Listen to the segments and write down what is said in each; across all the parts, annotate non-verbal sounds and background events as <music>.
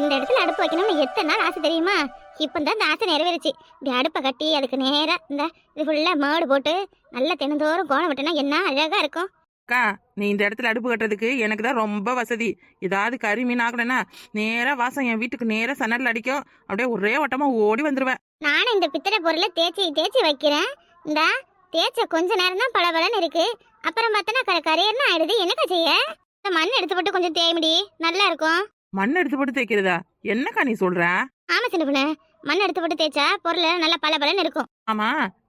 இந்த இடத்துல அடுப்பு வைக்கணும்னு எத்தனை நாள் ஆசை தெரியுமா? இப்போ தான் இந்த ஆசை நிறைவேறுச்சு. இப்படி அடுப்பை கட்டி அதுக்கு நேராக இந்த இது ஃபுல்லாக மாடு போட்டு நல்லா தினந்தோறும் கோலம் விட்டோன்னா என்ன அழகாக இருக்கும்? அக்கா நீ இந்த இடத்துல அடுப்பு கட்டுறதுக்கு எனக்கு தான் ரொம்ப வசதி. ஏதாவது கறி மீன் ஆகணும்னா நேரா வாசம் என் வீட்டுக்கு நேரா சன்னல்ல அடிக்கும். அப்படியே ஒரே ஓட்டமா ஓடி வந்துருவேன். நானும் இந்த பித்தளை பொருளை தேய்ச்சி தேய்ச்சி வைக்கிறேன். இந்த தேய்ச்ச கொஞ்ச நேரம் தான் பளபளன்னு இருக்கு. அப்புறம் பார்த்தனா கர கரையர்னு ஆயிடுது? என்னக்கா செய்ய? இந்த மண் எடுத்து போட்டு கொஞ்சம் தேய்முடி. நல்லா இருக்கும். மண் எடுத்து போட்டு தேய்க்கிறதா? என்னக்கா நீ சொல்ற? ஆமா சின்ன பொண்ணு. மண் எடுத்து போட்டு தேய்ச்சா பொருள் நல்லா பளபளன்னு இருக்கும். ஆமா.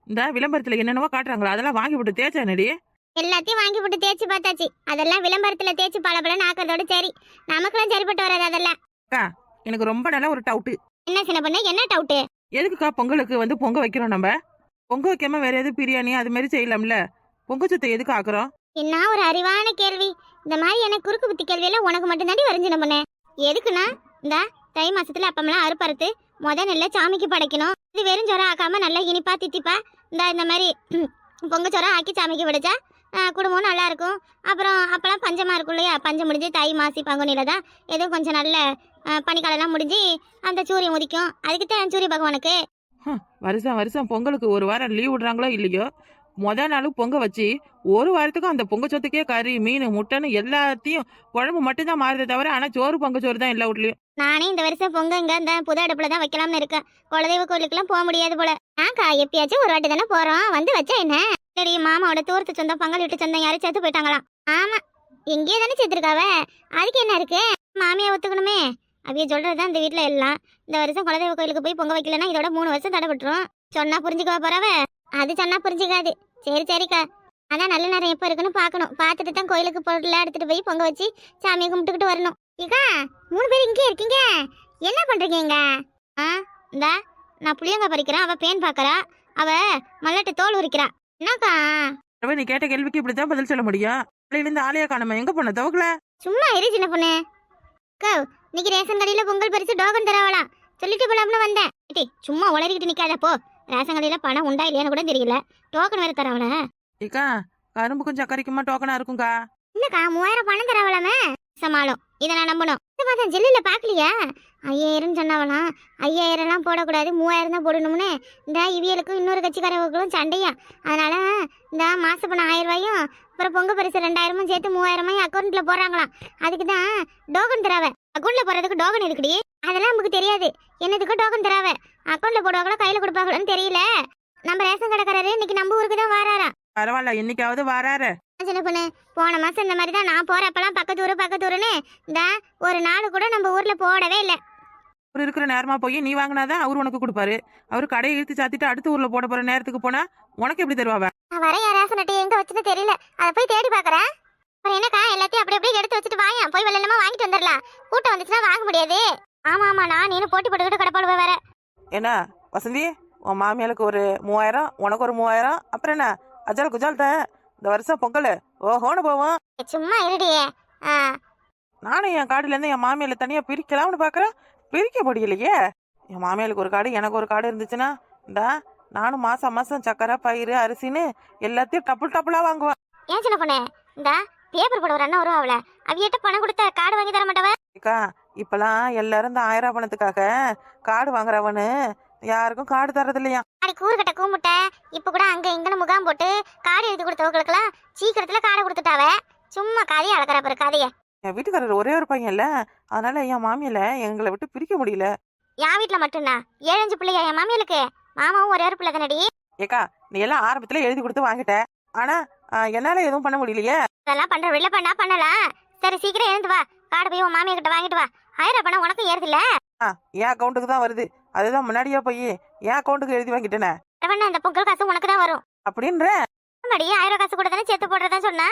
இந்த விளம்பரத்துல என்னென்னவோ காட்டுறாங்களா? அதெல்லாம் வாங்கி போட்டு தேய்ச்சா என்னடி? எல்லாத்தையும் வாங்கி போட்டு தேய்ச்சி பார்த்தாச்சு. அதெல்லாம் விளம்பரத்துல தேய்ச்சி பளபளன்னு ஆக்கிறதோட சரி. நமக்கெல்லாம் சரிப்பட்டு வராது அதெல்லாம். எனக்கு ரொம்ப நல்ல ஒரு டவுட்டு என்ன சின்ன பொண்ணு? என்ன டவுட்டு எதுக்குக்கா பொங்கலுக்கு வந்து பொங்க வைக்கிறோம் நம்ம? பொங்க வைக்காம வேற எதுவும் பிரியாணி அது மாதிரி செய்யலாம்ல? பொங்க சொத்தை எதுக்கு ஆக்குறோம்? என்ன ஒரு அறிவான கேள்வி. இந்த மாதிரி எனக்கு குறுக்கு புத்தி கேள்வியெல்லாம் உனக்கு மட்டும் தாண்டி வரைஞ்சின பண்ண. எதுக்குண்ணா? இந்த தை மாசத்துல அப்பமெல்லாம் அறுப்பறுத்து முத நெல்ல சாமிக்கு படைக்கணும். இது வெறும் சோறம் ஆக்காம நல்லா இனிப்பா தித்திப்பா. இந்த இந்த மாதிரி <clears throat> பொங்க சோறம் ஆக்கி சாமிக்கு படைச்சா குடும்பம் நல்லா இருக்கும் அப்புறம் அப்பெல்லாம் பஞ்சமா இருக்கும் இல்லையா? பஞ்சம் முடிஞ்சு தை மாசி பங்குனில தான் ஏதோ கொஞ்சம் நல்ல பனிக்காலெல்லாம் பனிக்காலம்லாம் முடிஞ்சு அந்த சூரியன் உதிக்கும். அதுக்கு தான் சூரிய பகவானுக்கு. வருஷம் வருஷம் பொங்கலுக்கு ஒரு வாரம் லீவ் விடுறாங்களோ இல்லையோ? முத நாளும் பொங்க வச்சு ஒரு வாரத்துக்கும் அந்த பொங்க சொத்துக்கே கறி மீன் முட்டைன்னு எல்லாத்தையும் குழம்பு மட்டும்தான் மாறுதே தவிர ஆனா சோறு பொங்க சோறு தான் எல்லா வீட்லயும். நானே இந்த வருஷம் பொங்க இங்க இந்த புது அடுப்புல தான் வைக்கலாம்னு இருக்கேன். குலதெய்வ கோயிலுக்குலாம் போக முடியாது போல. ஆக்கா எப்பயாச்சும் ஒரு வாட்டி தானே போறோம். வந்து வச்சா என்ன? சரி மாமாவோட தூரத்து சொந்தம் பங்கல் வீட்டு சொந்தம் யாரும் சேர்த்து போயிட்டாங்களாம். ஆமா எங்கேயோ தானே சேர்த்துருக்காவ? அதுக்கு என்ன இருக்கு? மாமியா ஒத்துக்கணுமே. அவிய சொல்றதுதான் இந்த வீட்டில் எல்லாம். இந்த வருஷம் குலதெய்வ கோயிலுக்கு போய் பொங்க வைக்கலன்னா இதோட மூணு வருஷம் தடைபட்டுரும். சொன்னா புரிஞ்சுக்கவா போறவ? அது சொன்னா புரிஞ்சுக்காது. சரி சரிக்கா. அதான் நல்ல நேரம் எப்போ இருக்குன்னு பார்க்கணும். பார்த்துட்டு தான் கோயிலுக்கு பொருள் எடுத்துட்டு போய் பொங்க வச்சு சாமியை கும்பிட்டுக்கிட்டு வரணும். இக்கா மூணு பேர் இங்கே இருக்கீங்க. என்ன பண்றீங்க இங்க? ஆ இந்தா நான் புளியங்க பறிக்கிறேன். அவ பேன் பார்க்கறா அவ மல்லட்டு தோல் உரிக்கிறா. என்னக்கா? அப்ப நீ கேட்ட கேள்விக்கு இப்படித்தான் பதில் சொல்ல முடியும். காலையில இருந்து ஆலய காணாம? எங்க போன தவக்கல? சும்மா இரு சின்ன பொண்ணு. அக்கா இன்னைக்கு ரேஷன் கடையில பொங்கல் பறிச்சு டோக்கன் தரவலாம் சொல்லிட்டு போலாம்னு வந்தேன். சும்மா உளறிக்கிட்டு நிக்காத போ. ரேஷன் கடையில பணம் உண்டா இல்லையான்னு கூட தெரியல. டோக்கன் வேற தரவல ஏக்கா கரும்புக்கும் சக்கரைக்குமா டோக்கனா இருக்கும்க்கா? இல்லக்கா மூவாயிரம் பணம் தரவலாமே? சமாளம். இதை நான் நம்பணும். இந்த மாதம் ஜில்லில் பார்க்கலையா ஐயாயிரம் சொன்னவலாம். ஐயாயிரம்லாம் போடக்கூடாது. மூவாயிரம் தான் போடணும்னு. இந்த இவியலுக்கும் இன்னொரு கட்சிக்காரர்களுக்கும் சண்டையா. அதனால இந்த மாச பணம் ஆயிரம் ரூபாயும் அப்புறம் பொங்க பரிசு ரெண்டாயிரமும் சேர்த்து மூவாயிரமாயும் அக்கௌண்ட்ல போடுறாங்களாம். அதுக்கு தான் டோக்கன் தராவ. அக்கௌண்ட்ல போடுறதுக்கு டோக்கன் இருக்குடி அதெல்லாம் நமக்கு தெரியாது. என்னதுக்கு டோக்கன் தராவ? அக்கௌண்ட்ல போடுவாங்களா கையில கொடுப்பாங்களான்னு தெரியல. நம்ம ரேஷன் கடைக்காரரு இன்னைக்கு நம்ம ஊருக்கு தான் வராரா பரவாயில்ல என்னைக்காவது வராரு. சின்ன பொண்ணு போன மாசம் இந்த மாதிரி தான் நான் போறப்பெல்லாம் பக்கத்து ஊரு பக்கத்து ஊருன்னு இந்த ஒரு நாள் கூட நம்ம ஊர்ல போடவே இல்லை. அவர் இருக்கிற நேரமா போய் நீ வாங்கினாதான் அவர் உனக்கு கொடுப்பாரு. அவர் கடையை இழுத்து சாத்திட்டு அடுத்த ஊர்ல போட போற நேரத்துக்கு போனா உனக்கு எப்படி தருவாவ? வர அட்டை எங்க வச்சுன்னு தெரியல. அதை போய் தேடி பாக்குறேன் அப்புறம் என்னக்கா எல்லாத்தையும் அப்படி அப்படியே எடுத்து வச்சுட்டு வாயா போய் வெள்ளமா வாங்கிட்டு வந்துடலாம் கூட்டம் வந்துச்சுன்னா வாங்க முடியாது. ஆமா ஆமா நான் நீனு போட்டி போட்டுக்கிட்டு கடப்பாடுவ வேற. என்ன வசந்தி உன் மாமியாளுக்கு ஒரு மூவாயிரம் உனக்கு ஒரு மூவாயிரம் அப்புறம் என்ன? அஜால் குஜால் தான். இந்த வருஷம் பொங்கல். ஓஹோன்னு போவோம். சும்மா இருடியே ஆ. நானும் என் காடுல இருந்து என் மாமியால தனியா பிரிக்கலாம்னு பாக்குறேன். பிரிக்க முடியலையே. என் மாமியாளுக்கு ஒரு காடு எனக்கு ஒரு காடு இருந்துச்சுன்னா இந்தா நானும் மாசம் மாசம் சக்கரை பயிறு அரிசின்னு எல்லாத்தையும் டப்புள் டப்புளா வாங்குவேன். ஏன் சின்ன பொண்ணு? இந்த பேப்பர் போட ஒரு அண்ணன் வருவாவில அவியிட்ட பணம் கொடுத்த கார்டு வாங்கி தர மாட்டவ? அக்கா இப்பெல்லாம் எல்லாரும் இந்த ஆயிரம் பணத்துக்காக காடு வாங்குறவனு யாருக்கும் காடு தரது இல்லையா? அடி கூறுகட்ட கூமுட்ட இப்ப கூட அங்க இங்கன்னு முகாம் போட்டு காடு எழுதி கொடுத்தவங்களுக்குலாம் சீக்கிரத்துல காடை கொடுத்துட்டாவ. சும்மா கதையை அளக்குற பாரு கதைய. என் வீட்டுக்காரர் ஒரே ஒரு பையன் இல்ல. அதனால என் மாமியில எங்களை விட்டு பிரிக்க முடியல. என் வீட்டுல மட்டும்தான் ஏழஞ்சு பிள்ளையா என் மாமியாளுக்கு? மாமாவும் ஒரே ஒரு பிள்ளை தானடி? ஏக்கா நீ எல்லாம் ஆரம்பத்துல எழுதி கொடுத்து வாங்கிட்ட. ஆனா என்னால எதுவும் பண்ண முடியலையே? அதெல்லாம் பண்ற வெளில பண்ணா பண்ணலாம் சரி சீக்கிரம் எழுந்து வா. காடை போய் உன் மாமியா கிட்ட வாங்கிட்டு வா. ஆயிரம் பணம் உனக்கும் ஏறுதுல்ல என் அக்கௌண்ட்டுக்கு தான் வருது. அதுதான் முன்னாடியே போய் என் அக்கௌண்ட்டுக்கு எழுதி வாங்கிட்டேனே. இந்த பொங்கல் காசு உனக்கு தான் வரும். அப்படின்ற? ஆமாடி ஆயிரம் காசு கூட தானே சேர்த்து போடுறதா சொன்னா?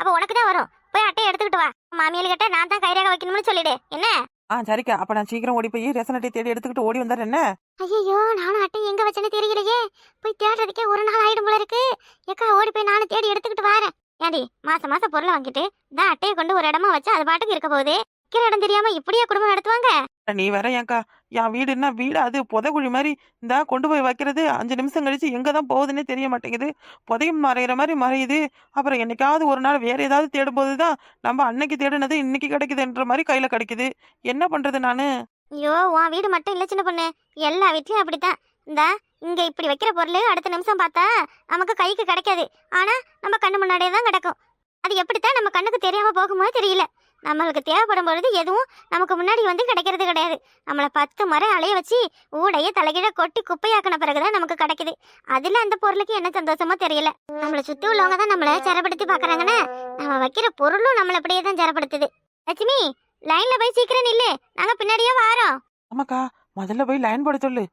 அப்ப உனக்கு தான் வரும். போய் அட்டையை எடுத்துக்கிட்டு வா. மாமியாள் கிட்ட நான் தான் கைரேகை வைக்கணும்னு சொல்லிடு. என்ன? ஆ சரிக்கா. அப்ப நான் சீக்கிரம் ஓடி போய் ரேஷன் அட்டை தேடி எடுத்துக்கிட்டு ஓடி வந்தாரு என்ன? ஐயோ நானும் அட்டை எங்க வச்சேன்னு தெரியலையே. போய் தேடுறதுக்கே ஒரு நாள் ஆயிடும் போல இருக்கு. ஏக்கா ஓடி போய் நானும் தேடி எடுத்துக்கிட்டு வரேன். ஏடி மாசம் மாசம் பொருளை வாங்கிட்டு தான் அட்டையை கொண்டு ஒரு இடமா வச்சு அது பாட்டுக்கு இருக்க போகுது? இருக்கிற இடம் தெரியாம இப்படியே குடும்பம் நடத்துவாங்க? நீ வர ஏன்க்கா? என் வீடு என்ன வீடு? அது புதைக்குழி மாதிரி இந்தா கொண்டு போய் வைக்கிறது. அஞ்சு நிமிஷம் கழிச்சு எங்க தான் போகுதுன்னே தெரிய மாட்டேங்குது. புதையும் மறையிற மாதிரி மறையுது. அப்புறம் என்னைக்காவது ஒரு நாள் வேற ஏதாவது தேடும் போதுதான் நம்ம அன்னைக்கு தேடினது இன்னைக்கு கிடைக்குதுன்ற மாதிரி கையில கிடைக்குது. என்ன பண்றது நானு? ஐயோ உன் வீடு மட்டும் இல்லை சின்ன பொண்ணு. எல்லா வீட்லயும் அப்படித்தான். இந்த இங்க இப்படி வைக்கிற பொருள் அடுத்த நிமிஷம் பார்த்தா நமக்கு கைக்கு கிடைக்காது. ஆனா நம்ம கண்ணு முன்னாடியே தான் கிடக்கும். அது எப்படித்தான் நம்ம கண்ணுக்கு தெரியாம போகுமோ தெரியல. நம்மளுக்கு தேவைப்படும் பொழுது எதுவும் நமக்கு முன்னாடி வந்து கிடைக்கிறது கிடையாது. நம்மளை பத்து முறை அலைய வச்சு ஊடைய தலைகீழ கொட்டி குப்பையாக்கின பிறகுதான் நமக்கு கிடைக்குது. அதுல அந்த பொருளுக்கு என்ன சந்தோஷமோ தெரியல. நம்மளை சுத்தி உள்ளவங்க தான் நம்மளை சிறப்படுத்தி பாக்குறாங்கன்னா நம்ம வைக்கிற பொருளும் நம்மளை அப்படியே தான் சிறப்படுத்துது. லட்சுமி லைன்ல போய் சீக்கிரம் நில்லு. நாங்க பின்னாடியே வாரோம். ஆமாக்கா முதல்ல போய் லைன் போட சொல்லு.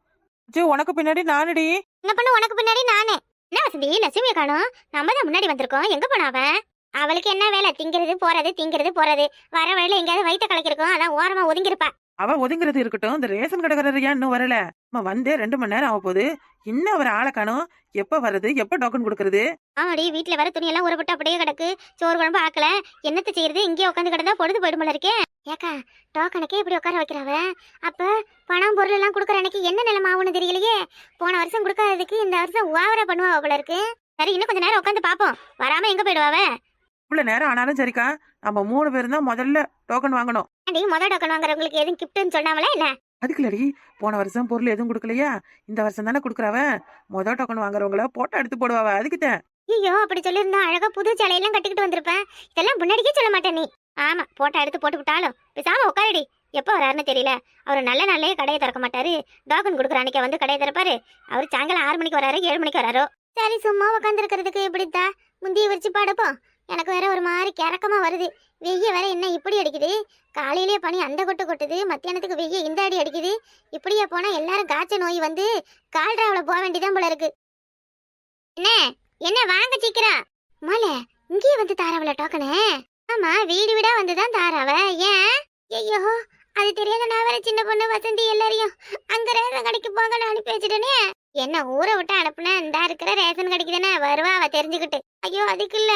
ஜி உனக்கு பின்னாடி நானடி. என்ன பண்ண உனக்கு பின்னாடி நானே. என்ன வசந்தி லட்சுமியை காணும்? நம்ம தான் முன்னாடி வந்திருக்கோம். எங்க போனா அவ? அவளுக்கு என்ன வேலை? திங்கிறது போறது திங்கிறது போறது. வர வழியில எங்கேயாவது வயிற்ற கலக்கிருக்கோம். அதான் ஓரமா ஒதுங்கிருப்பா அவ ஒதுங்குறது இருக்கட்டும். இந்த ரேஷன் கடைக்காரர் ஏன் இன்னும் வரல? நம்ம வந்தே ரெண்டு மணி நேரம் ஆக போகுது. இன்னும் அவர் ஆளை காணும்? எப்ப வர்றது? எப்ப டோக்கன் கொடுக்கறது? ஆமாடி வீட்டுல வர துணியெல்லாம் உரப்பட்டு அப்படியே கிடக்கு. சோறு குழம்பு ஆக்கல. என்னத்த செய்யறது? இங்கேயே உட்காந்து கிடந்தா பொழுது போயிடுமல இருக்கே. ஏக்கா டோக்கனுக்கே இப்படி உட்கார வைக்கிறவ? அப்ப பணம் பொருள் எல்லாம் கொடுக்குற அன்னைக்கு என்ன நிலைமை ஆகும்னு தெரியலையே? போன வருஷம் கொடுக்காததுக்கு இந்த வருஷம் ஓவரா பண்ணுவா போல இருக்கு. சரி இன்னும் கொஞ்ச நேரம் உட்காந்து பாப்போம். வராம எங்க போயிடுவாவ? இவ்வளவு நேரம் ஆனாலும் சரிக்கா நம்ம மூணு பேரும் தான் முதல்ல டோக்கன் வாங்கணும். ஆண்டி மொதல் டோக்கன் வாங்குறவங்களுக்கு எதுவும் கிஃப்ட்னு சொன்னாமல என்ன அதுக்குலடி போன வருஷம் பொருள் எதுவும் கொடுக்கலையா? இந்த வருஷம் தானே கொடுக்குறவ? முதல் டோக்கன் வாங்குறவங்கள போட்டோ எடுத்து போடுவாவ அதுக்குதான் ஐயோ அப்படி சொல்லியிருந்தா அழகா புது சேலையெல்லாம் கட்டிக்கிட்டு வந்திருப்பேன். இதெல்லாம் முன்னாடிக்கே சொல்ல மாட்டேன் நீ. ஆமா போட்டா எடுத்து போட்டு விட்டாலும். பேசாம உட்காரடி. எப்போ வராருன்னு தெரியல. அவர் நல்ல நாள்லயே கடையை திறக்க மாட்டாரு. டோக்கன் கொடுக்குற அன்னைக்கு வந்து கடையை திறப்பாரு. அவர் சாயங்காலம் ஆறு மணிக்கு வராரு ஏழு மணிக்கு வராரோ. சரி சும்மா உட்காந்துருக்கிறதுக்கு இப்படித்தா? முந்திய விரிச்சு படுப்போம் எனக்கு வேற ஒரு மாதிரி கிறக்கமா வருது. வெய்ய வேற என்ன இப்படி அடிக்குது? காலையிலே பனி அந்த கொட்டு கொட்டுது. மத்தியானத்துக்கு வெய்ய இந்த அடி அடிக்குது. இப்படியே போனா எல்லாரும் காய்ச்ச நோய் வந்து கால் டிராவில போக வேண்டியதான் போல இருக்கு. என்ன? என்ன வாங்க சீக்கிரம். மல இங்கேயே வந்து தாராவல டோக்கனே. ஆமா வீடு வீடா வந்துதான் தாராவ ஏன்? ஐயோ அது தெரியாத நான் வேற சின்ன பொண்ணு வசந்தி எல்லாரையும் அங்க ரேஷன் கடைக்கு போங்கன்னு அனுப்பி வச்சுட்டேனே. என்ன ஊரை விட்டு அனுப்புன இந்த இருக்கிற ரேஷன் கடைக்கு தானே வருவா அவ தெரிஞ்சுக்கிட்டு. ஐயோ அதுக்கு இல்ல.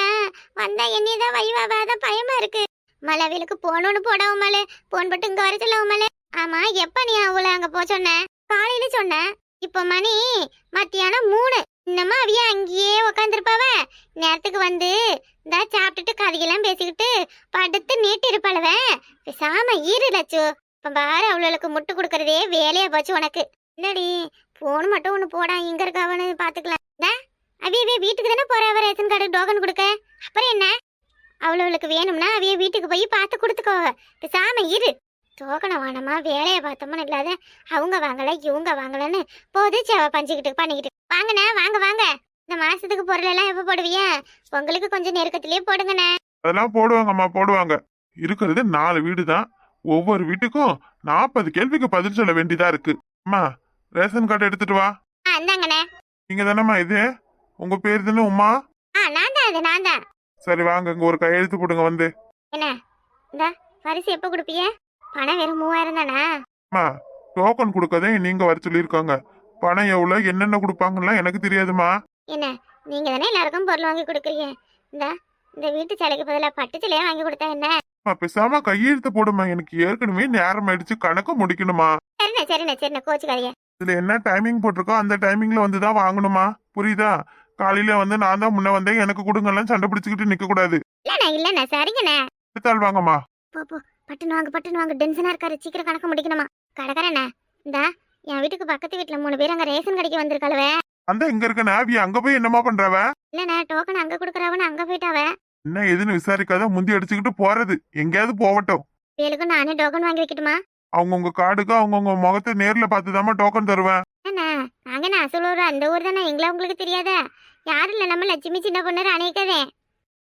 வந்தா என்னதான் வைவாவாத பயமா இருக்கு. மலவிலுக்கு போகணும்னு போடவும் மலை. போன் போட்டு இங்க வர சொல்லவும் மலை. ஆமா எப்ப நீ அவள அங்க போ சொன்ன? காலையில சொன்ன. இப்ப மணி மத்தியானம் மூணு. இன்னமா அவிய அங்கேயே உக்காந்துருப்பாவ? நேரத்துக்கு வந்து இந்த சாப்பிட்டுட்டு கதையெல்லாம் பேசிக்கிட்டு படுத்து நீட்டு இருப்பாளவ பேசாம ஈரு இப்போ இப்ப பாரு அவளுக்கு முட்டு கொடுக்கறதே வேலையா போச்சு உனக்கு. இல்லடி போன் மட்டும் ஒன்று போடா இங்க இருக்காவன்னு பாத்துக்கலாம். இந்த அவிய அவிய வீட்டுக்கு தானே போறவ ரேஷன் கார்டு டோக்கன் கொடுக்க? அப்புறம் என்ன? அவளுக்கு வேணும்னா அவிய வீட்டுக்கு போய் பார்த்து கொடுத்துக்கோ. பேசாம இரு. டோக்கனை வானமா வேலையை பார்த்தோம்னு இல்லாத அவங்க வாங்கல இவங்க வாங்கலன்னு போது செவ பஞ்சுக்கிட்டு பண்ணிக்கிட்டு வாங்கண்ணே வாங்க வாங்க. இந்த மாசத்துக்கு பொருள் எல்லாம் எப்ப போடுவிய உங்களுக்கு கொஞ்சம் நெருக்கத்திலேயே போடுங்கண்ணே. அதெல்லாம் போடுவாங்கம்மா போடுவாங்க. இருக்கிறது நாலு வீடு தான் ஒவ்வொரு வீட்டுக்கும் நாற்பது கேள்விக்கு பதில் சொல்ல வேண்டியதா இருக்கு. அம்மா ரேஷன் கார்டு எடுத்துட்டு வா. ஆ இந்தாங்கண்ணே. நீங்க தானம்மா இது? உங்க பேர் தானே உமா? ஆ நான் தான் இது நான் தான் சரி வாங்க இங்க ஒரு கையெழுத்து போடுங்க வந்து. என்ன? இந்த பரிசு எப்போ கொடுப்பிய பணம் வெறும் மூவாயிரம் தானே? அம்மா டோக்கன் கொடுக்கதே நீங்க வர சொல்லியிருக்காங்க. பணம் எவ்வளவு என்னென்ன கொடுப்பாங்கலாம் எனக்கு தெரியாதுமா என்ன நீங்க தானே எல்லாருக்கும் பொருள் வாங்கி கொடுக்குறீங்க? இந்த இந்த வீட்டு சேலைக்கு பதிலாக பட்டு சேலையா வாங்கி கொடுத்தா என்ன? அம்மா, பேசாம கையெழுத்து போடுமா எனக்கு ஏற்கனவே நேரம் ஆயிடுச்சு கணக்கு முடிக்கணுமா? சரிண்ணே சரிண்ணே சரிண்ணே கோச்சுக்காதீங்க. இதுல என்ன டைமிங் போட்டிருக்கோ அந்த டைமிங்ல வந்து தான் வாங்கணுமா? புரியுதா? காலையில வந்து நான் தான் முன்ன வந்தேன் எனக்கு கொடுங்கலாம் சண்டை பிடிச்சிக்கிட்டு நிக்க கூடாது இல்லண்ணே இல்லண்ணே சரிங்கண்ணே. எடுத்தால் வாங்கம்மா. போ போ. பட்டுன்னு வாங்க பட்டுன்னு வாங்க. டென்ஷனா இருக்காரு. சீக்கிரம் கணக்கு முடிக்கணுமா? கடைக்காரண்ணே இந்தா என் வீட்டுக்கு பக்கத்து வீட்டுல மூணு பேர் அங்க ரேஷன் கடைக்கு வந்திருக்காளுவே. அந்த இங்க இருக்க நாவி அங்க போய் என்னமா பண்றவ? இல்லண்ணே டோக்கன் அங்க கொடுக்குறவன்னு அங்க போயிட்டாவ. என்ன எதுன்னு விசாரிக்காத முந்தி அடிச்சுக்கிட்டு போறது. எங்கேயாவது போகட்டும். வேலுக்கும் நானே டோக்கன் வாங்கி வைக்கட்டுமா? அவங்கவுங்க கார்டுக்கு அவங்கவுங்க முகத்தை நேர்ல பார்த்துதாம்மா டோக்கன் தருவேன். அண்ணா நாங்க என்ன அசலூர்? அந்த ஊர் தானே? எங்களை உங்களுக்கு தெரியாதா? யாரும் இல்ல நம்ம லட்சுமி சின்ன பொண்ணு அணைக்கதே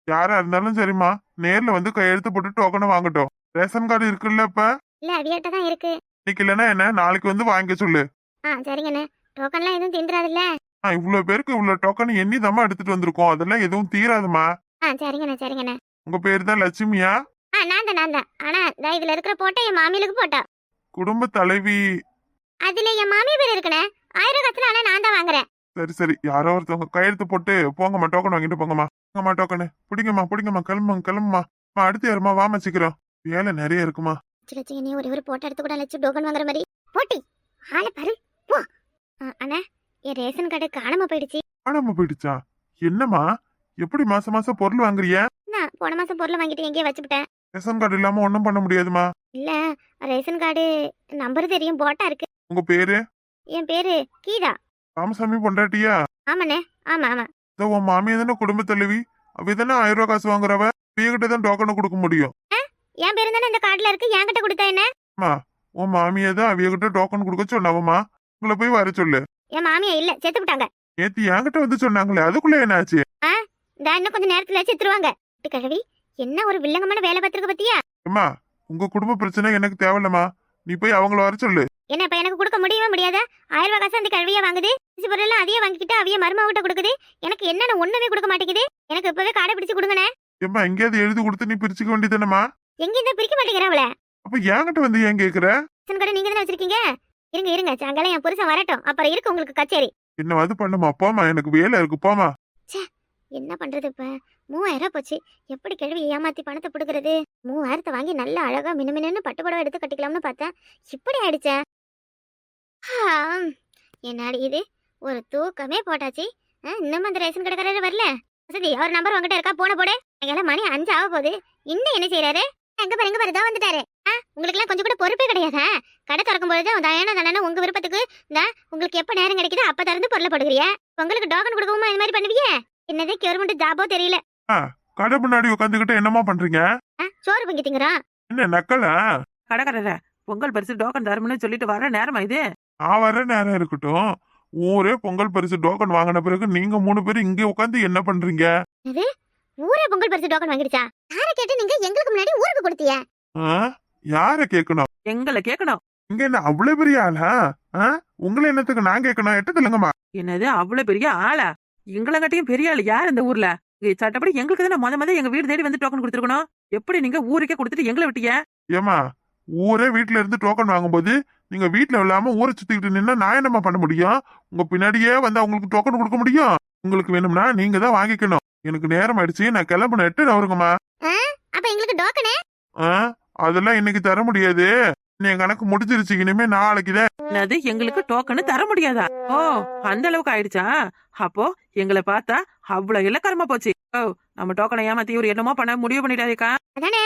யாரா இருந்தாலும் சரிம்மா. நேர்ல வந்து கையெழுத்து போட்டு டோக்கனை வாங்கட்டும். ரேஷன் கார்டு இருக்குல்ல இப்ப இல்ல அவியாட்ட தான் இருக்கு. இன்னைக்கு இல்லைன்னா என்ன? நாளைக்கு வந்து வாங்கிக்க சொல்லு. ஆ சரிங்கண்ணே டோக்கன்லாம் எதுவும் திந்துறாதுல்ல நான் இவ்வளவு பேருக்கு இவ்வளவு டோக்கன் எண்ணி தாம்மா எடுத்துட்டு வந்திருக்கோம். அதெல்லாம் எதுவும் தீராதுமா ஆ சரிங்கண்ணே சரிங்கண்ணே உங்க பேர் தான் லட்சுமியா? ஆ நான் தான் நான் தான். ஆனா இந்த இதுல இருக்கிற போட்டோ என் மாமிகளுக்கு போட்டோ. குடும்ப தலைவி. அதுல என் மாமி பேர் இருக்குண்ணே. ஆயிரம் காசுல ஆனா நான் தான் வாங்குறேன். சரி சரி. யாரோ ஒருத்தவங்க கையெழுத்து போட்டு போங்கம்மா டோக்கன் வாங்கிட்டு போங்கம்மா. போங்கம்மா டோக்கனு. பிடிங்கம்மா பிடிங்கம்மா. கிளம்புங்க கிளம்புமா அடுத்து யாருமா வாமா சீக்கிரம். வேலை நிறைய இருக்குமா? லட்சு நீ ஒரு ஒரு போட்டோ எடுத்து கூட லட்சு டோக்கன் வாங்குற மாதிரி. போட்டி. ஆளை பாரு. போ. ஆ, அண்ணா என் ரேஷன் கார்டு காணாம போயிடுச்சு. காணாம போயிடுச்சா? என்னம்மா? எப்படி மாசம் மாசம் பொருள் வாங்குறிய? நான் போன மாசம் பொருளை வாங்கிட்டு எங்கேயே வச்சுவிட்டேன் ரேஷன் கார்டு இல்லாம ஒண்ணும் பண்ண முடியாதுமா? இல்ல ரேஷன் கார்டு நம்பர் தெரியும் போட்டா இருக்கு. உங்க பேரு? என் பேரு கீதா. ராமசாமி பொண்டாட்டியா? ஆமாண்ணே ஆமா ஆமா. இதோ உன் மாமியா தானே குடும்ப தலைவி அவ தானே ஆயிரம் ரூபாய் காசு வாங்குறவ? கிட்ட தான் டோக்கனை கொடுக்க முடியும். என் பேரு தானே இந்த கார்டுல இருக்கு? என்கிட்ட கொடுத்தா என்ன? உன் மாமியா தான் அவியகிட்ட டோக்கன் கொடுக்க சொன்னவமா உங்களை போய் வர சொல்லு. என் மாமியா இல்ல செத்து விட்டாங்க நேத்து என்கிட்ட வந்து சொன்னாங்களே அதுக்குள்ள என்னாச்சு? இந்த இன்னும் கொஞ்ச நேரத்துல செத்துருவாங்க. குட்டி கிழவி என்ன ஒரு வில்லங்கமான வேலை பார்த்திருக்க பத்தியா? அம்மா உங்க குடும்ப பிரச்சனை எனக்கு தேவையில்லம்மா. நீ போய் அவங்கள வர சொல்லு. என்ன இப்ப எனக்கு கொடுக்க முடியுமா முடியாதா? ஆயிரம் ரூபாய் காசு அந்த கழுவியா வாங்குது? அரிசி பொருள் எல்லாம் அதையே வாங்கிக்கிட்டு அவைய மருமகிட்ட கொடுக்குது? எனக்கு என்னன்னு ஒண்ணுமே கொடுக்க மாட்டேங்குது. எனக்கு இப்பவே காடை பிடிச்சு கொடுங்கண்ணே. ஏம்மா எங்கேயாவது எழுதி கொடுத்து நீ பிரிச்சுக்க வேண்டியதானம்மா எங்க இந்த பிரிக்க மாட்டேங்கிறாவள அப்ப என்கிட்ட வந்து ஏன் கேக்குற? ரேஷன் கடை நீங்க தானே வச்சிருக்கீங்க? இருங்க இருங்க. சாயங்காலம் என் புருஷன் வரட்டும். அப்புறம் இருக்கு உங்களுக்கு கச்சேரி. என்னவாது பண்ணுமா? போமா எனக்கு வேலை இருக்கு போமா என்ன பண்றது இப்ப? மூவாயிரம் போச்சு. எப்படி கிழவி ஏமாத்தி பணத்தை கொடுக்கறது மூவாயிரத்தை வாங்கி நல்லா அழகா மினுமினு பட்டு புடவை எடுத்து கட்டிக்கலாம்னு பார்த்தேன். இப்படி ஆயிடுச்சே. ஆம், என்னடி இது? ஒரு தூக்கமே போட்டாச்சு. இன்னும் அந்த ரேஷன் கடைக்காரர் வரல? வசதி அவர் நம்பர் உங்ககிட்ட இருக்கா? போன போடு. எல்லாம் மணி அஞ்சு ஆக போகுது. இன்னும் என்ன செய்யறாரு எங்க பாரு எங்க பாரு இதோ வந்துட்டாரு. ஆ, உங்களுக்கெல்லாம் கொஞ்சம் கூட பொறுப்பே கிடையாதா? கடை திறக்கும் பொழுது தயானா தானே உங்க விருப்பத்துக்கு இந்த உங்களுக்கு எப்ப நேரம் கிடைக்குதோ அப்ப திறந்து பொருளை போடுகிறியா உங்களுக்கு டோக்கன் கொடுக்கவும் இது மாதிரி பண்ணுவியே? என்னது கவர்மெண்ட் ஜாபோ தெரியல. கடை முன்னாடி உட்காந்துக்கிட்டு என்னம்மா பண்றீங்க? சோறு பொங்கி திங்கிறான். என்ன நக்கலா? கடைக்காரர பொங்கல் பரிசு டோக்கன் தரும்னு சொல்லிட்டு வர நேரமா இது? நான் வர நேரம் இருக்கட்டும். ஊரே பொங்கல் பரிசு டோக்கன் வாங்கின பிறகு நீங்க மூணு பேரும் இங்கே உட்காந்து என்ன பண்றீங்க? ஊரே பொங்கல் பரிசு டோக்கன் வாங்கிடுச்சா? யார கேட்டு நீங்க எங்களுக்கு முன்னாடி ஊருக்கு கொடுத்தீங்க? ஆ? யார கேட்கணும் எங்களை கேட்கணும் இங்க என்ன அவ்வளவு பெரிய ஆளா? ஆ? உங்களை என்னத்துக்கு நான் கேட்கணும் எட்டதுலங்கம்மா என்னது அவ்வளவு பெரிய ஆளா? எங்களை கட்டியும் பெரிய ஆளு யார் இந்த ஊர்ல? சட்டப்படி எங்களுக்கு தானே முத முத எங்க வீடு தேடி வந்து டோக்கன் கொடுத்துருக்கணும்? எப்படி நீங்க ஊருக்கே கொடுத்துட்டு எங்களை விட்டீங்க? ஏமா ஊரே வீட்ல இருந்து டோக்கன் வாங்கும்போது நீங்க வீட்ல இல்லாம ஊரை சுத்திக்கிட்டு நின்னா நான் என்னம்மா பண்ண முடியும்? உங்க பின்னாடியே வந்து அவங்களுக்கு டோக்கன் கொடுக்க முடியும்? உங்களுக்கு வேணும்னா நீங்க தான் வாங்கிக்கணும். எனக்கு நேரம் ஆயிடுச்சு நான் கிளம்பணும் எட்டு நவருங்கம்மா அப்ப எங்களுக்கு டோக்கனே? ஆ? அதெல்லாம் இன்னைக்கு தர முடியாது. என் கணக்கு முடிஞ்சிருச்சு இனிமே நாளைக்கு தான் என்னது எங்களுக்கு டோக்கன் தர முடியாதா? ஓ அந்த அளவுக்கு ஆயிடுச்சா? அப்போ எங்களை பார்த்தா அவ்வளவு இலக்கரமா போச்சு. ஓ நம்ம டோக்கனை ஏமாத்தி ஒரு என்னமோ பண்ண முடிவு பண்ணிட்டாருக்கா. அதானே?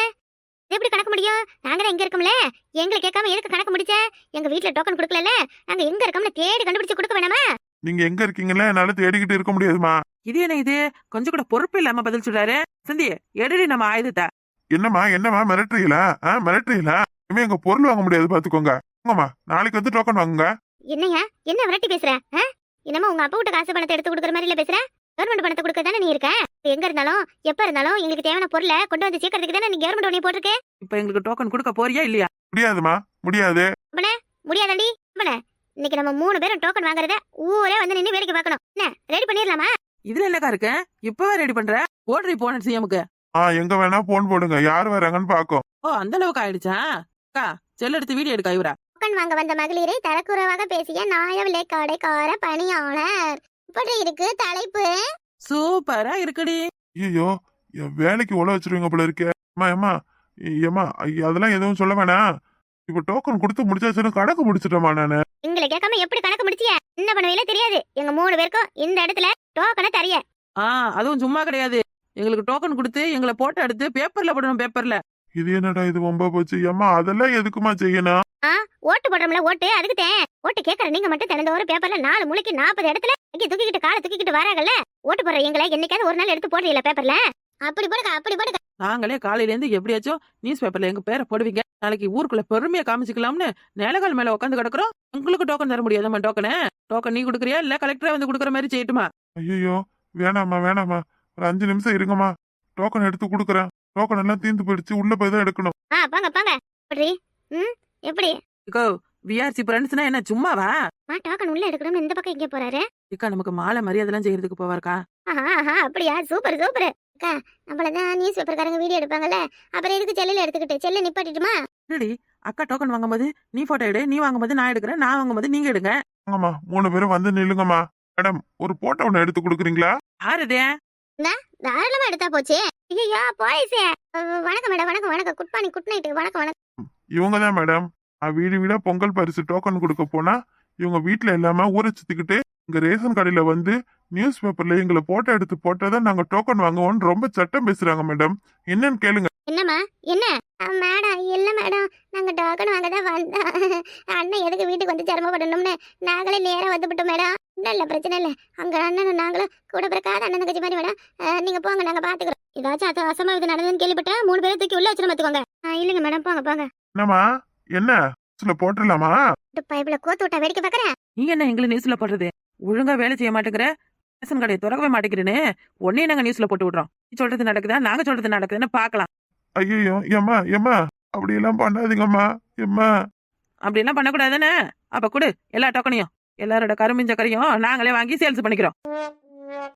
எப்படி கணக்கு முடியும்? நாங்க இங்க இருக்கோம்ல. எங்களை கேட்காம எதுக்கு கணக்கு முடிச்ச? எங்க வீட்ல டோக்கன் கொடுக்கல நாங்க எங்க இருக்கோம்னு தேடி கண்டுபிடிச்சு கொடுக்க வேணாமா? நீங்க எங்க இருக்கீங்களே என்னால தேடிக்கிட்டு இருக்க முடியாதுமா. இது என்ன இது? கொஞ்சம் கூட பொறுப்பு இல்லாம பதில் சொல்றாரு. சிந்தி எடுடி நம்ம ஆயுதத்தை. என்னம்மா என்னம்மா மிரட்டுறீங்களா? ஆ மிரட்டுறீங்களா? இனிமே எங்க பொருள் வாங்க முடியாது பாத்துக்கோங்க. வாங்கம்மா நாளைக்கு வந்து டோக்கன் வாங்குங்க. என்னையா என்ன விரட்டி பேசுற? ஆ? என்னமோ உங்க அப்பா விட்டு காசு பணத்தை எடுத்து கொடுக்குற மாதிரி இல்ல பேசுற? கவர்மெண்ட் பணத்தை கொடுக்க தானே நீ இருக்க? எங்க இருந்தாலும் எப்ப இருந்தாலும் எங்களுக்கு தேவையான பொருளை கொண்டு வந்து சேர்க்கறதுக்கு தானே நீ கவர்மெண்ட் உடனே போட்டிருக்க? இப்ப எங்களுக்கு டோக்கன் கொடுக்க போறியா இல்லையா? முடியாதுமா முடியாது. முடியாதாண்டி? அப்பனே இன்னைக்கு நம்ம மூணு பேரும் டோக்கன் வாங்குறத ஊரே வந்து நின்னு வேடிக்கை பார்க்கணும். என்ன ரெடி பண்ணிடலாமா? இதுல என்னக்கா இருக்கு? இப்பவே ரெடி பண்ற? ஓடுறி போன சிஎமுக்கு ஆ எங்க வேணா போன் போடுங்க. யார் வராங்கன்னு பாக்கும் ஓ அந்த அளவுக்கு ஆயிடுச்சா? அக்கா செல் எடுத்து வீடியோ எடுக்கா இவரா டோக்கன் வாங்க வந்த மகளிரை தரக்குறைவாக பேசிய நாயவிலை கடைக்கார பணியாளர். இப்படி இருக்கு தலைப்பு. சூப்பரா இருக்குடி. ஐயோ என் வேலைக்கு உழ வச்சிருவீங்க போல இருக்கே. அம்மா ஏம்மா ஏம்மா ஐய, அதெல்லாம் எதுவும் சொல்ல வேணாம். இப்ப டோக்கன் கொடுத்து முடிச்சாச்சுன்னு கணக்கு முடிச்சிட்டோமா நானு? எங்களை கேட்காம எப்படி கணக்கு முடிச்சிய? என்ன பண்ணுவீல தெரியாது. எங்க மூணு பேருக்கும் இந்த இடத்துல டோக்கனை தரிய. ஆ அதுவும் சும்மா கிடையாது. எங்களுக்கு டோக்கன் கொடுத்து எங்களை போட்டோ எடுத்து பேப்பர்ல போடணும் பேப்பர்ல இது என்னடா இது ரொம்ப போச்சு? ஏம்மா அதெல்லாம் எதுக்குமா செய்யணும்? ஓட்டு போடுறோம்ல ஓட்டு. அதுக்கு தேன் ஓட்டு கேட்கற நீங்க மட்டும் திறந்த ஒரு பேப்பர்ல நாலு மூளைக்கு நாற்பது இடத்துல இங்க தூக்கிக்கிட்டு காலை தூக்கிக்கிட்டு வராங்கல்ல? ஓட்டு போடுற எங்களை என்னைக்காவது ஒரு நாள் எடுத்து போடுறீங்களா பேப்பர்ல அப்படி போடுங்க அப்படி போடுங்க. நாங்களே காலையில இருந்து எப்படியாச்சும் நியூஸ் பேப்பர்ல எங்க பேரை போடுவீங்க. நாளைக்கு ஊருக்குள்ள பெருமையா காமிச்சுக்கலாம்னு நிலகால் மேல உட்காந்து கிடக்குறோம். உங்களுக்கு டோக்கன் தர முடியாதம்மா டோக்கனு டோக்கன் நீ கொடுக்குறியா? இல்ல கலெக்டரா வந்து கொடுக்குற மாதிரி செய்யட்டுமா? ஐயோ வேணாம்மா வேணாம்மா. ஒரு அஞ்சு நிமிஷம் இருங்கம்மா. டோக்கன் எடுத்து கொடுக்குறேன். டோக்கன் எல்லாம் தீந்து போயிடுச்சு. உள்ள போய் தான் எடுக்கணும். ஆ பாங்க பாங்க. எப்படி? ம் எப்படி? இக்கோ விஆர்சி ஃப்ரெண்ட்ஸ்னா என்ன சும்மாவா? மா டோக்கன் உள்ள எடுக்கணும்னு இந்த பக்கம் இங்க போறாரு? இக்கா நமக்கு மாலை மரியாதைலாம் செய்யறதுக்கு போவாருக்கா? ஆஹா ஆஹா அப்படியா? Super super. அக்கா நம்மளதான் நியூஸ் பேப்பர்காரங்க வீடியோ எடுப்பாங்கல்ல? அப்புறம் எதுக்கு செல்லுல எடுத்துக்கிட்டு? செல்ல நிப்பாட்டிட்டுமா? என்னடி? அக்கா டோக்கன் வாங்கும்போது நீ போட்டோ எடு நீ வாங்கும்போது நான் எடுக்கிறேன் நான் வாங்கும்போது நீங்க எடுங்க. வாங்கம்மா மூணு பேரும் வந்து நில்லுங்கம்மா. மேடம் ஒரு போட்டோ ஒன்று எடுத்து கொடுக்குறீங்களா? யார் இது? தாராளமா எடுத்தா போச்சு. ஐயோ போயிசே வணக்கம் மேடம் வணக்கம் வணக்கம். குட் மார்னிங் குட் நைட் வணக்கம் வணக்கம். இவங்க தான் மேடம். நான் வீடு வீடா பொங்கல் பரிசு டோக்கன் கொடுக்க போனா இவங்க வீட்ல இல்லாம ஊரை சுத்திக்கிட்டு இங்க ரேஷன் கடையில வந்து நியூஸ் பேப்பர்ல எங்களை போட்டோ எடுத்து போட்டாதான் நாங்க டோக்கன் வாங்குவோம்னு ரொம்ப சட்டம் பேசுறாங்க மேடம் என்னன்னு கேளுங்க. என்னம்மா? என்ன? மேடம் இல்ல மேடம். நாங்க டோக்கன் வாங்க தான் வந்தோம். அண்ணன் எதுக்கு வீட்டுக்கு வந்து சிரமப்படணும்னு நாங்களே நேரா வந்துவிட்டோம் மேடம். இல்ல இல்ல பிரச்சனை இல்ல. அங்க அண்ணன் நாங்களும் கூட பிறக்காத அண்ணன் தங்கச்சி மாதிரி மேடம். நீங்க போங்க நாங்க பாத்துக்கிறோம். ஏதாச்சும் அது அசம்பாவிதம் நடந்ததுன்னு கேள்விப்பட்டா மூணு பேரை தூக்கி உள்ள வச்சிட பாத்துக்கோங்க அஹ், இல்லைங்க மேடம். போங்க போங்க. என்னம்மா? என்ன? நியூஸ்ல போட்டுடலாமா? பைப்ல கோத்து விட்டா வேடிக்கை பாக்குறேன். நீ என்ன எங்களை நியூஸ்ல போடுறது? ஒழுங்கா வேலை செய்ய மாட்டேங்கிற? ரேஷன் கடையை திறக்கவே மாட்டேங்கிறேன்னு உடனே நாங்க நியூஸ்ல போட்டு விடுறோம். நீ சொல்றது நடக்குதா? நாங்க சொல்றது நடக்குதுன்னு பார்க்கலாம். ஐயோ ஏம்மா ஏம்மா அப்படியெல்லாம் பண்ணாதீங்கம்மா எம்மா அப்படி எல்லாம் பண்ணக்கூடாதுன்னு. அப்ப கொடு எல்லா டோக்கனையும் எல்லாரோட கரும்பின் சக்கரையும் நாங்களே வாங்கி சேல்ஸ் பண்ணிக்கிறோம்.